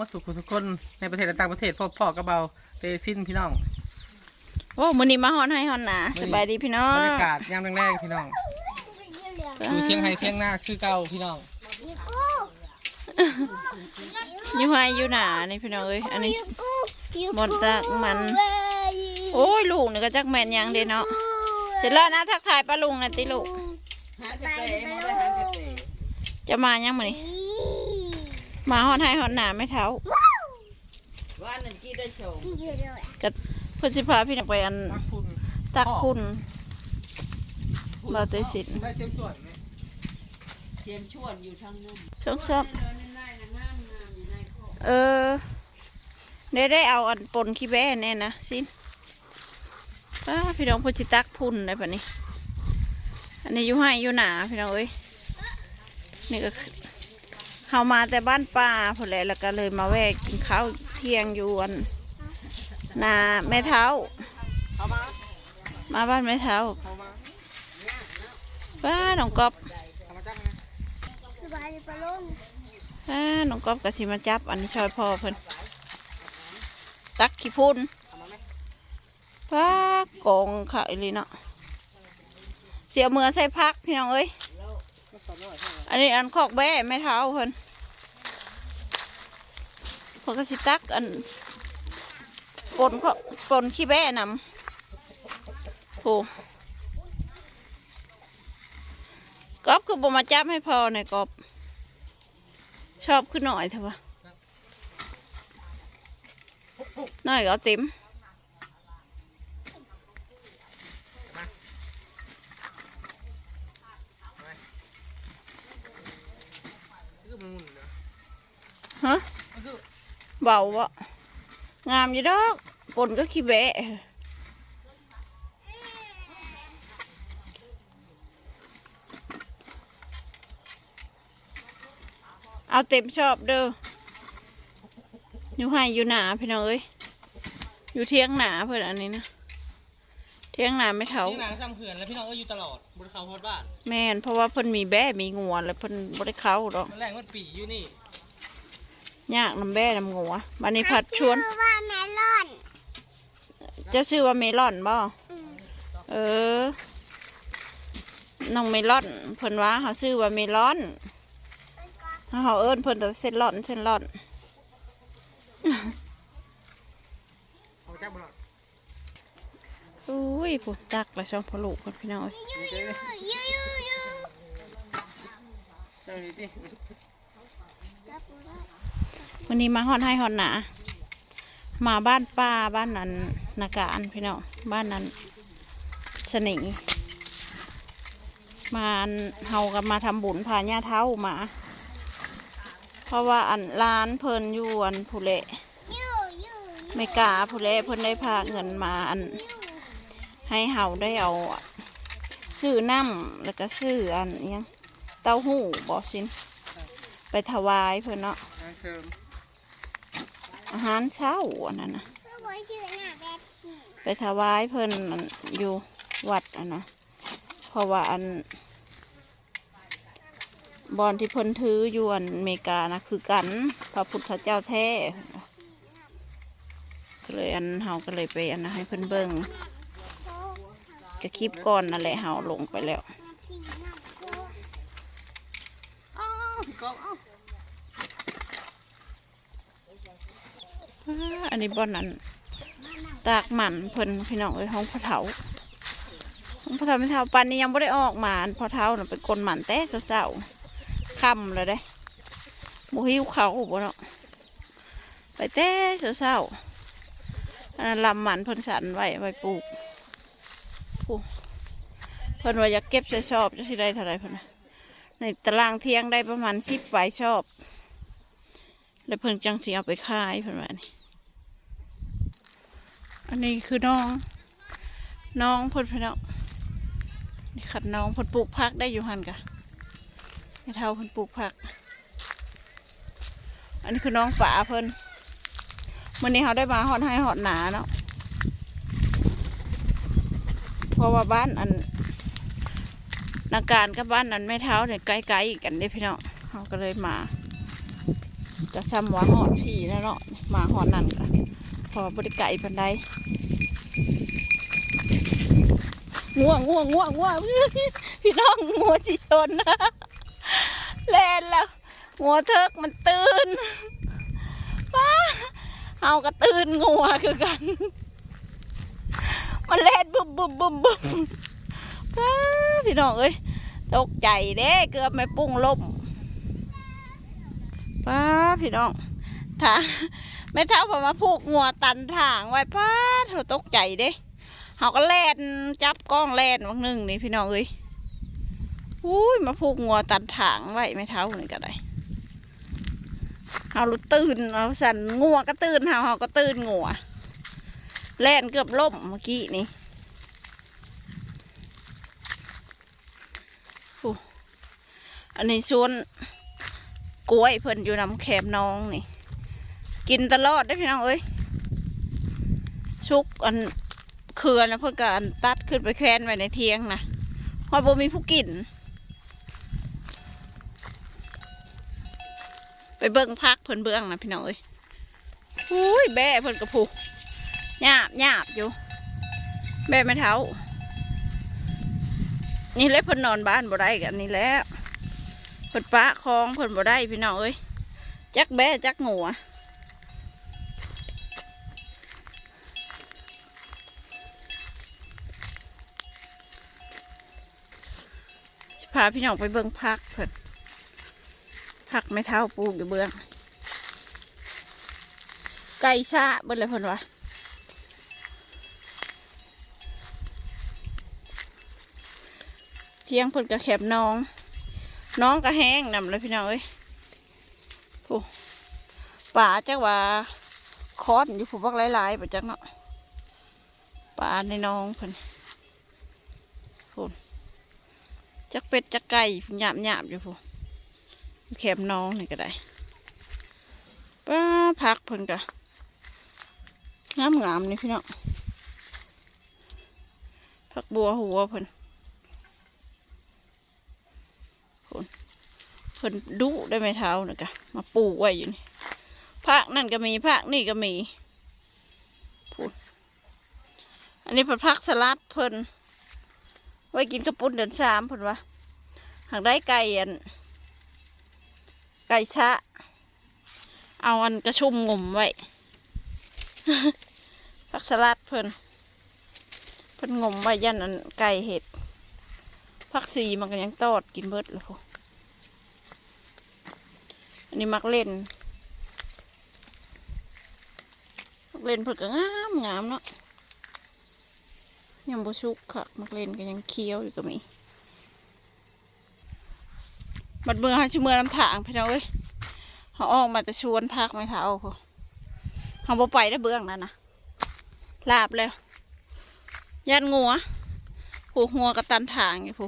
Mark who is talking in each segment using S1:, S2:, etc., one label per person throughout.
S1: มาสุขุสุคนในประเทศและต่างประเทศพ่อพ่อกระเบาเตซินพี่น้อง
S2: โอ้มื้อนี้มาฮอนให้ฮอนหนาสบายดีพี่น้อบ
S1: รงรยากาศยามแรงๆพี่น้องอยู่เที่ยงไห้เที่ยงหน้าคือเก่าพี่น้อง
S2: อยู่ไฮอยู่หนานี่พี่น้องเอ้ยอันนี้ หมดจากมัน โอ้ยลูกนี่ก็จักแม่นหยังเด้เนาะเสร็จแล้วนะทักทายป้าลุงนะติลูกจะมายังมื้อนี้ มาฮอนให้ฮอนหนาไม่เท้า
S3: ว่านั่นกี่ได้ชม
S2: ก็เพิ่นสิพาพี่น้องไปอัน
S1: ตักคุณ
S2: ตักคุณบ่เตสิน
S1: ได้เสียมส่วนไหม
S3: เสียมชวนอยู่ทางนู้น
S2: ชอบชอบ
S3: เดินในๆนะงามงามอยู่ในคอก
S2: เออได้ได้เอาอันปนขี้แบ้แน่นะสินป้าพี่น้องพูดสิตักพุ่นได้ปะนี้อันนี้อยู่ให้อยู่หนาพี่น้องเอ้ยนี่ก็คือ เฮามาแต่บ้านป่าพอแหล้วแล้วก็เลยมาแวะกินข้าวเที่ยงอยู่อันนาแม่เท้า
S1: เข้ามา
S2: มาบ้านแม่เท้า
S1: เข้ามา
S2: ป้าน้องกอบ
S1: เข้ามาจังนะ
S4: สบายดีปะลุง
S2: ป้าน้องกอบก็สิมาจับ อันนี้ช่วยพ่อเพิ่นตักขี้พุ่น
S1: เข้ามาไหม
S2: พักกองค่ะอีหลีเนาะเสียเมือใส่พักพี่น้องเอ้ย
S1: ก็ส อันนี้อั
S2: นคอกแบ้ไม่เท้าเพิ่นเพิ่นก็สิตักอันปนเขาปนขี้แบ้นำโอ้กอบคือบ่มาจับให้พอหน่อยกอบ ชอบขึ้นหน่อยเถอะวะหน่อยก็เอาเต็ม
S1: คือมันหมุนนะ
S2: ฮะ
S1: มันคือ
S2: เบาวะงามอยู่ดอกปนก็ขี้แบะเอาเต็มชอบเด้ออยู่ให้อยู่หนาพี่น้องเอ้ยอยู่เที่ยงหนาเพื่อนอันนี้นะเที่ยงหนาไม่เท่า
S1: ที่นางซ้ำเขื่อนแล้วพี่น้องก็อยู่ตลอดบนเขาโพดบ้าน
S2: แม่นเพราะว่าเพิ่นมีแบะมีงัวแล้วเพิ่นบ่ได้เข้าดอก
S1: มันแรงมันปีอยู่นี่
S2: ยากน้ำแบะน้ำงัวบันนี้ผัดชวน
S4: ชื่อว่าเมลอน
S2: เจ้าชื่อว่าเมลอนบ่
S4: อืม
S2: เออ น้องเมลอนเพิ่นว่าเขาชื่อว่าเมลอนเขาเอิ้นเพิ่นแต่เส้นลอนเส้นลอน
S1: เอาจับบอล
S2: อุ้ยผู้ตักละช่องพอลูกคนพี่น้องเอ้ย
S1: ดีใจเลย
S4: ยูยูยู
S1: จังนี้ดิ
S4: จับได้
S2: วันนี้มาฮอดให้ฮอดหนามาบ้านป้าบ้านนั้นนาการพี่น้องบ้านนั้นสนิงมาเฮากันมาทำบุญพาญาเท้ามา เพราะว่าอันร้านเพลินยู่อันผู้เละไม่กล้าผู้เละเพิ่นได้พาเงินมาอัน ให้เฮาได้เอาซื้อน้ำแล้วก็ซื้ออันยังเต้าหู้บอกสินไปถวายเพิ่นเนาะ อาหารเช้าอันนั้นนะ
S4: บอกชื่อน้าแบทที
S2: ไปถวายเพิ่นอันอยู่วัดอันนะเพราะว่าอันบอนที่เพิ่นถืออยู่อันอเมริกานะคือกันพระพุทธเจ้าแท้ก็เลยอันเฮาก็เลยไปอันนะให้เพิ่นเบิ่งจะคลิปก่อนนั่นแหละเฮาลงไปแล้ว
S4: ทีหน้าโค้
S1: อ้าวพี่ก๊อฟอ้าว
S2: อันนี้บ่อนนั้นตากหมันเพิ่นพี่น้องเอ้ยห้องพระเถาห้องพระเถาไม่เท่าปันนี้ยังไม่ได้ออกหมันพอเท้าน่ะเป็นกลนหมันแต่เศร้าๆค่ำเลยได้หมูหิวเขาบ่เนาะไปแต่เศร้าๆอันนั้นลำหมันเพิ่นสันไว้ไว้ปลูกปลูกเพิ่นว่าอยากเก็บใส่ชอบจะที่ได้เท่าไรเพิ่นนะในตารางเที่ยงได้ประมาณสิบใบชอบ แล้วเพิ่นจังสิเอาไปขายเพิ่นว่านี่ อันนี้คือน้อง น้องพิ่นพี่น้องนี่ขัดน้องพิ่นปลูกผักได้อยู่หันกะให้เท่าพิ่นปลูกผัก อันนี้คือน้องฝาเพิ่นวันนี้เขาได้มาหอดให้หอดหนาเนาะเพราะว่าบ้านอันนาการกับบ้านนั้นแม่เท้าเนี่ยใกล้ๆกันเด้พี่น้องเขาก็เลยมาจก็ซ้ำว่าหอดพี่แล้วเนาะมาหอดนั่นก็พ อบริไก่ปันไดง่วงง่วงง่วงง่วงพี่น้องงัวชิชนนะแลนแล้วงัวเทิกมันตื่นป้าเอาก็ตื่นงัวคือกัน มันเล่นบุบบุบบุบบุบป้าพี่น้องเอ้ยตกใจเด้เกือบไม่ปุ้งล่มป้าพี่น้อง ถ้าไม่เท่าพอมาผูกงัวตันทางไว้ป้าเธอตกใจเด้เขาก็แล่นจับกล้องแล่นวันหนึ่งนี่พี่น้องเอ้ยอุ้ยมาผูกงัวตันทางไว้ไม่เท่านี่ก็ได้เอาลุตื่นเอาสันงัวก็ตื่นเฮาเฮาก็ตื่นงัวแล่นเกือบล่มเมื่อกี้นี่อันนี้ชวนกล้วยเพิ่นอยู่นำแคมน้องนี่ กินตลอดได้พี่น้องเอ้ยชุกอันเขื่อนแล้วเพิ่นก็อันตัดขึ้นไปแควนไว้ในเทียงนะเพอบ่มีผู้กิน ไปเบิ่งพักเพิ่นเบื้องนะพี่น้องเอ้ยอุ้ยแบ่เพิ่นกระพุกหยาบหยาบอยู่แม่ไม่เท้า นี่เล็บเพิ่นนอนบ้านบ่ได้กันนี่แล้วเพิ่นปะคลองเพิ่นบ่ได้พี่น้องเอ้ยจักแบ่จักงัว พาพี่น้องไปเบิ่งพักเพิ่นพักไม่เท้าปลูกอยู่เบื้องไก่ชะเบิ่งเลยเพิ่นว่าเที่ยงเพิ่นก็แคบน้อง น้องก็แห้งนำเลยพี่น้องเอ้ยโอ้ป่าจักว่าคอนอยู่ผูบักหลายๆไปจักเนาะป่าในน้องเพิ่นพูน จักเป็ดจักไก่หยาบหยาบอยู่พูแคบน้องนี่ก็ได้ป้าพักเพิ่นก็งามงามนี่พี่น้องผักบัวหัวเพิ่นเพิ่นดุได้ไหมเท้านะกะมาปลูกไว้อยู่นี่ภาคนั่นก็มีภาคนี่ก็มีพูดอันนี้เป็นพักสลัดเพิ่น ไว้กินกระปุ้นเดือนสามเพิ่นวะหากได้ไก่อัน ไก่ชะ เอาอันกระชุ่มงมไว้พักสลัดเพิ่นเพิ่นงมไว้ยันอันไก่เห็ดพักสีมันก็ยังตอดกินเบิดเลยพวกอันนี้มักเล่นมักเล่นเพิ่นก็งามงามเนาะ ยังบ่ชุกค่ะมักเล่นก็ยังเคี้ยวอยู่ก็มีบัดเบื่อให้ชิเมื่อน้ำถางพี่น้องเอ้ยเขาออกมาจะชวนพักไม่เท้าเขาบ่ไปได้เบื้องนั่นนะลาบแล้วยันงัวผูหัวกระตันถางอยู่ผู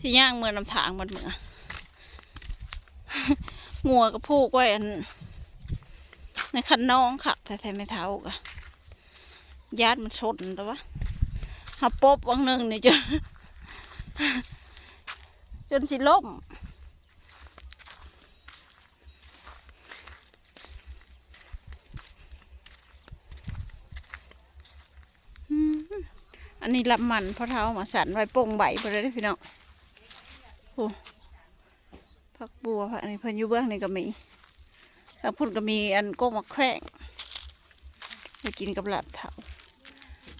S2: ที่ย่างเมื่อน้ำถางมันเมืองัวก็พูกไว้อันในคันน้องขับแท้ๆไม่เท้ากะ ญาติมันชนแต่ว่าหับปบวังหนึ่งนี่จนจนสิล่มอืมอันนี้ลำมันเพราะเท้ามาสันไว้โป่งใบไปเลยเด้พี่น้องโอ้ผักบัวผักอันนี้เพิ่นอยู่เบื้องนี่ก็มีทางพุ่นก็มีอันโก้มะแขวงไปกินกับลาบเถา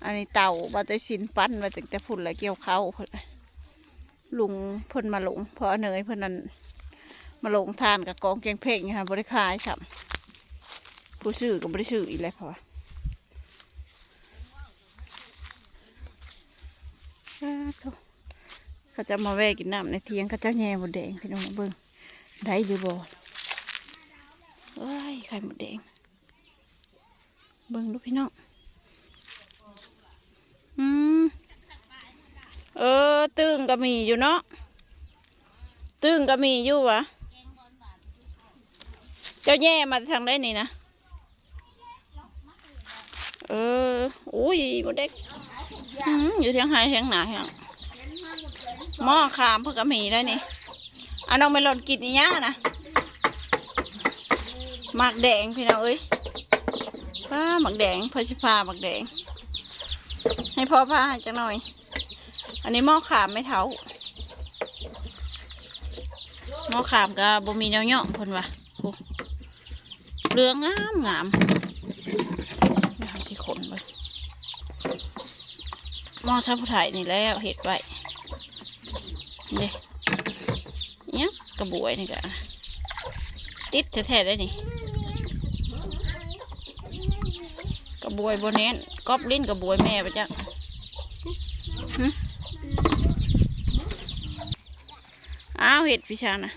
S2: อันนี้เต่าบาตสินปั้นมาจากแต่พุ่นแล้วเกี่ยวเข้าลุงเพิ่นมาลงเพราะเนยเพิ่นนั้นมาลงทานกับกองเกียงเพลงค่ะบริคายครับผู้ซื้อกับบริซื้ออีกแล้วเพราะว่าอ้าวโถ่เขาจะมาแวะกินน้ำในเทียงเขาจะแย่หมดแดงพี่น้องเบิ้งได้หรือบ่เอ้ยไข่หมดแดง เบิ้งลูกพี่น้องอืม เออ ตึงก็มีอยู่เนาะตึงก็มีอยู่วะเจ้าแย่มาทางได้นี่นะเอออุ้ยมดแดงอืมอยู่เทียงไฮเทียงหนาเทียงหม้อขามเพื่อก็มีได้นี่เอาน้องไปหล่นกินนี่ย่านะหมักแดงพี่น้องเอ้ยป้าหมักแดงพอชิพาหมักแดง ให้พ่อพาจังหน่อย อันนี้หม้อขามไม่เท้าหม้อขามกับบมีแนวเหยาะเพิ่นวะโอ้เรืองงามงามเดี๋ยวสิขนไปหม้อชาผู้ไทยนี่แล้วเห็ดไว้นี่เนี่ยกระบวยนี่กะติดแท้ๆได้นี่กระบวยโบเน้นกอบลิ้นกระบวยแม่ไปจ้ะหึ อ้าวเห็ดพี่ชานะ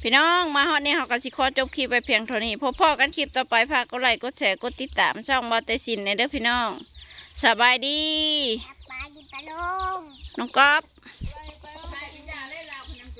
S2: พี่น้องมาฮอดนี่เขาก็สิขอจบคลิปไปเพียงเท่านี้พบพ่อกันคลิปต่อไปฝากกดไลค์กดแชร์กดติดตามช่องบอเตสินในเด้อพี่น้องสบายดี
S4: ปลาดิปลาลง
S2: น้องก๊อฟ
S4: ป